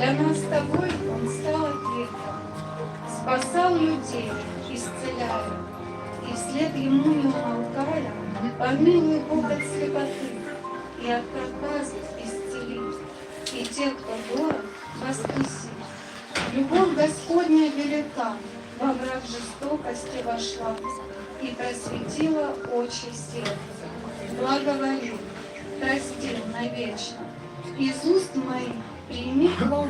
Для нас с тобой он стал ответом, спасал людей, исцеляя, и вслед ему не умолкая, помилуй Бог от слепоты и от проказы исцели, и тех, кто дорог, воскреси. Любовь Господня велика, во враг жестокости вошла и просветила очи сердца. Благоволил, простил навечно. Из уст моих прими хвалу,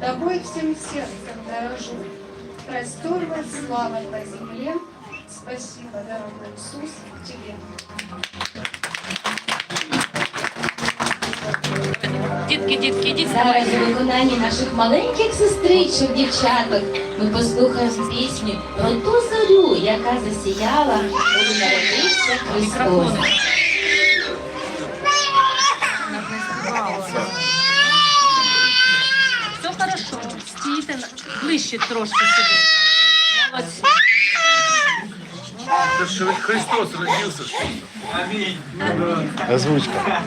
тобой всем сердцем дорожу. Простерлась слава по земле, спасибо, дорогой Иисус, тебе. Дітки, дітки, ідіть Зараз у виконанні наших маленьких сестричок, дівчаток, ми послухаємо пісню про ту зорю, яка засіяла, коли народився Христос. Стійте ближче трошки сюди. Молодці. Это же Христос родился. что ли? Озвучка.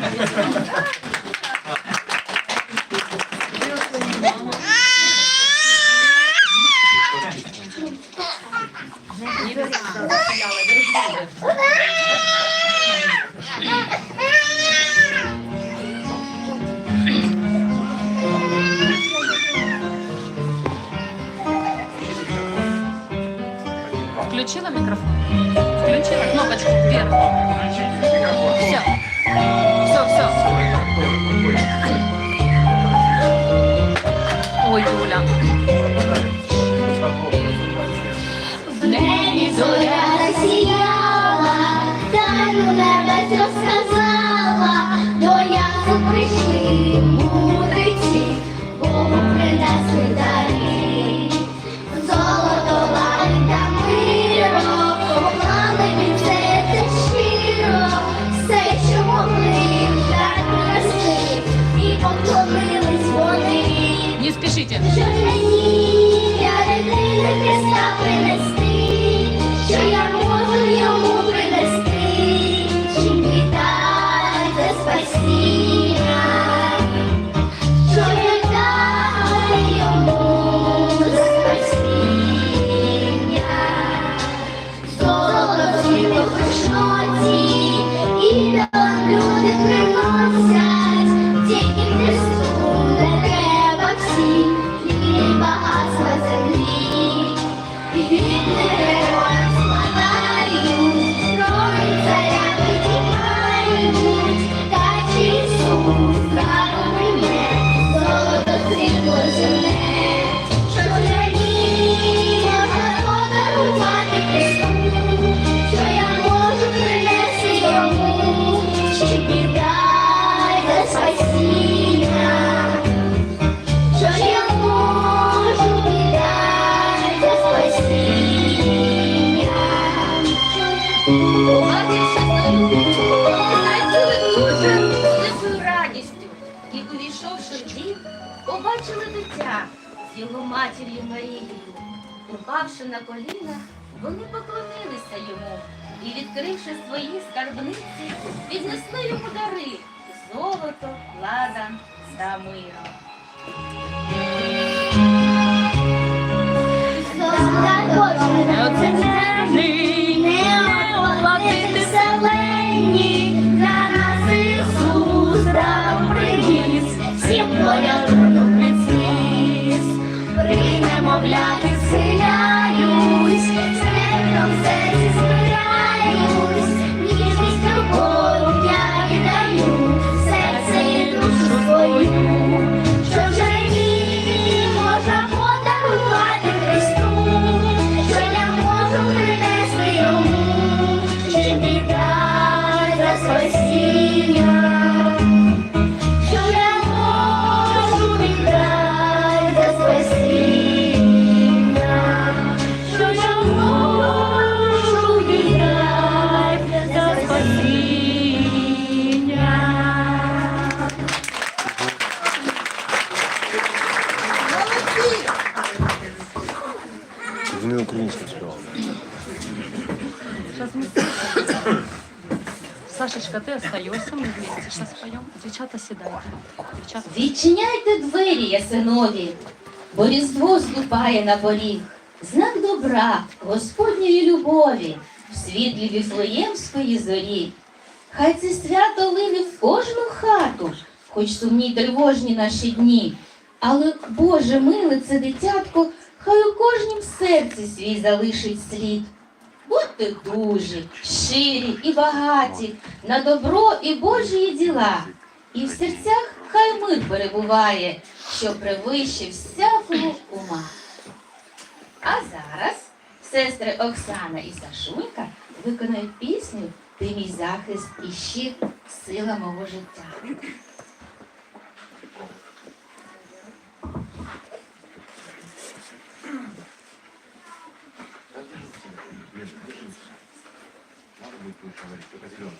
Упавши на коліна, вони поклонилися йому і, відкривши свої скарбниці, піднесли йому дари золото, ладан та миро. Не оплатити зелені, для Мы вместе сейчас поем. Девчата, седайте. Девчата. Відчиняйте двері, ясинові, бо різдво ступає на поріг. Знак добра, Господньої любові, в світлі віфлеємської зорі. Хай це свято лине в кожну хату, хоч сумні й тривожні наші дні. Але, Боже миле, це дитятко, хай у кожнім серці свій залишить слід. Будьте дужі, щирі і багаті на добро і Божі діла. І в серцях хай мир перебуває, що превище всякого ума. А зараз сестри Оксана і Сашунька виконають пісню Ти мій захист і щит, сила мого життя. будет лучше говорить, только зеленый.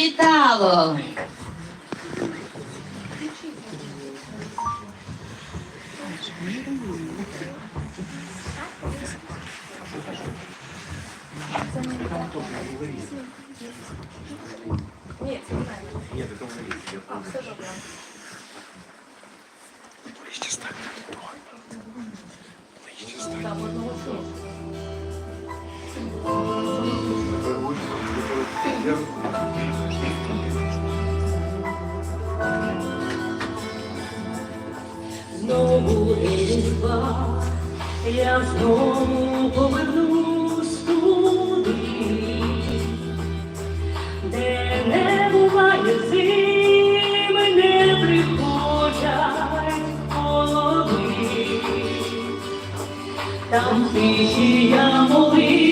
прилітало. там тихія моли.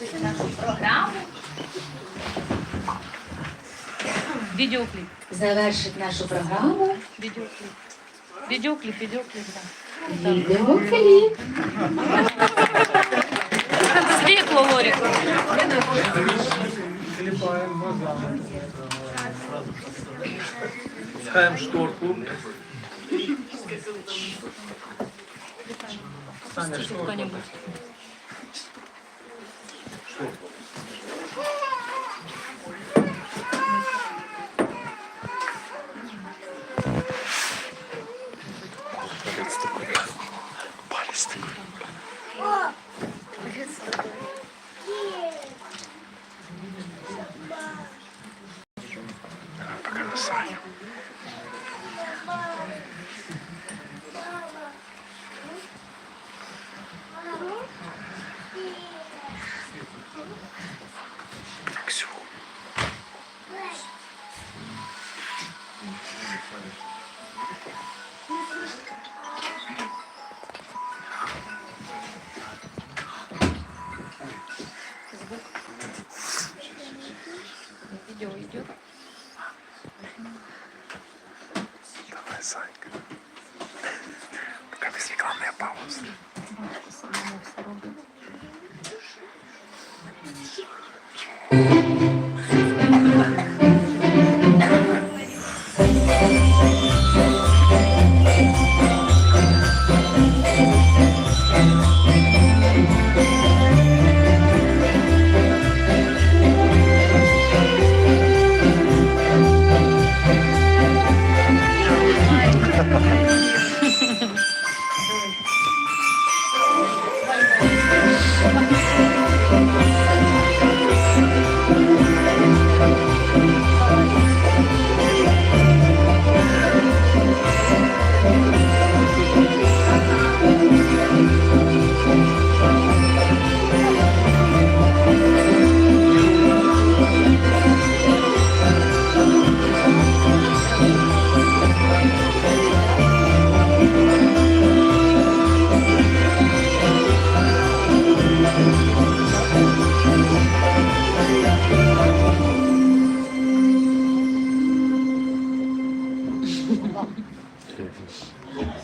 завершити нашу програму. Відеокліп. Завершить нашу програму. Відеокліп. Відеокліп, відеокліп, так. Відеокліп. Світло, Лорі. Кліпаємо шторку. Саня, шторку. Messiah.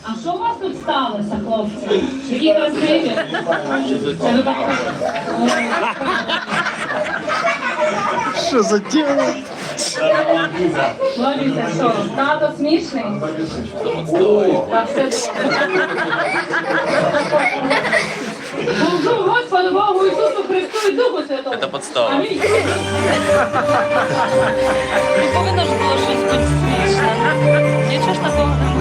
А що у вас тут сталося, хлопці? Які красиві? Це ви так- Что за тело? Ловіться, що? Тато смішний? Та все Служу Господу Богу Ісусу Христу і Духу Святому. Це подстава. Амінь. Повинно ж було щось бути смішно. Нічого ж такого немає.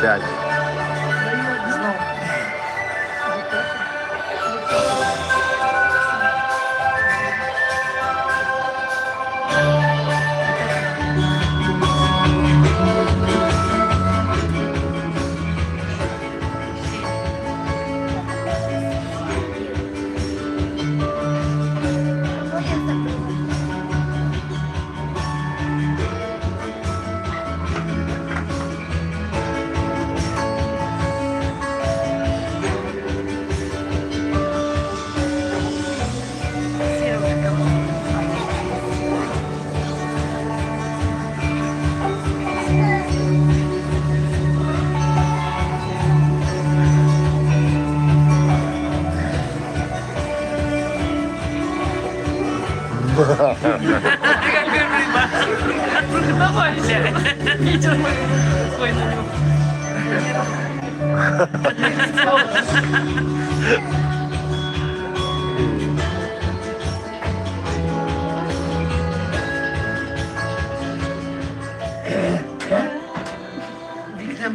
Yeah. Идем. Ой, на него. Ця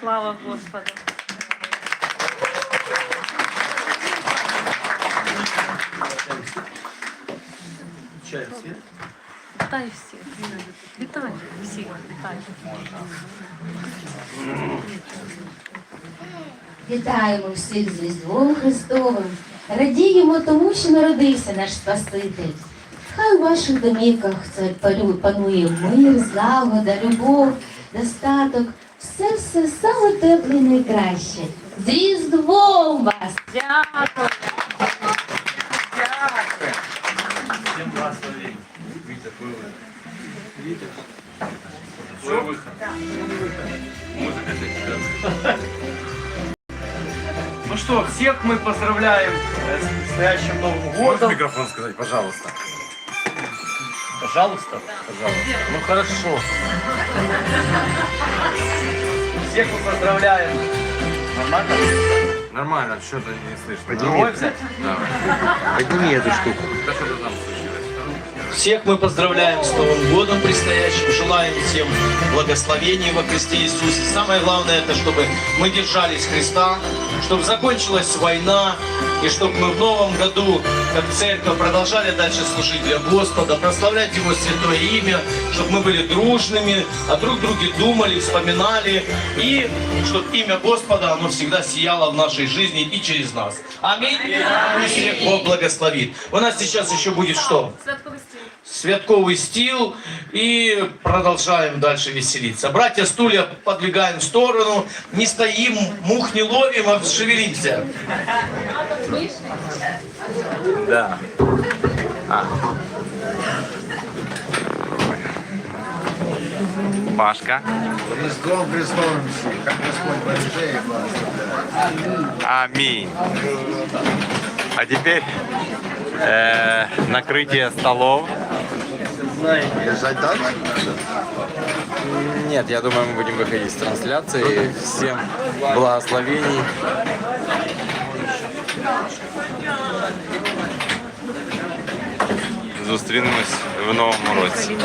Слава Господу. Чай свет. Вітай всіх. Вітай всіх. Вітай. Вітаємо всіх з Різдвом Христовим. Радіємо тому, що народився наш Спаситель. Хай у ваших домівках цар палю- панує мир, злагода, любов, достаток. Все все саме тепле і найкраще. З Різдвом вас! Дякую. Всем благословений. Витя, твой выход. Твой выход. Музыка для тебя. Что, всех мы поздравляем с настоящим Новым Можешь годом. микрофон сказать, пожалуйста? Пожалуйста, пожалуйста. Ну хорошо. Всех мы поздравляем. Нормально? Нормально, что ты не слышно. Взять? Давай. Подними эту штуку. Да что-то там случилось. Всех мы поздравляем с Новым годом предстоящим, желаем всем благословений во Христе Иисусе. Самое главное, это чтобы мы держались Христа, чтобы закончилась война, и чтобы мы в новом году, как церковь, продолжали дальше служить для Господа, прославлять Его святое имя, чтобы мы были дружными, о друг друге думали, вспоминали, и чтобы имя Господа, оно всегда сияло в нашей жизни и через нас. Аминь. И всех Бог благословит. У нас сейчас еще будет что? святковый стил и продолжаем дальше веселиться. Братья, стулья подвигаем в сторону, не стоим, мух не ловим, а шевелимся. Да. А. Пашка. Різдвом Христовим всіх, хай Господь береже і благословляє. Аминь. А теперь э, накрытие столов. Держать далі? Нет, я думаю, мы будем выходить с трансляции. Всем благословений. Зустрінемось в новому році.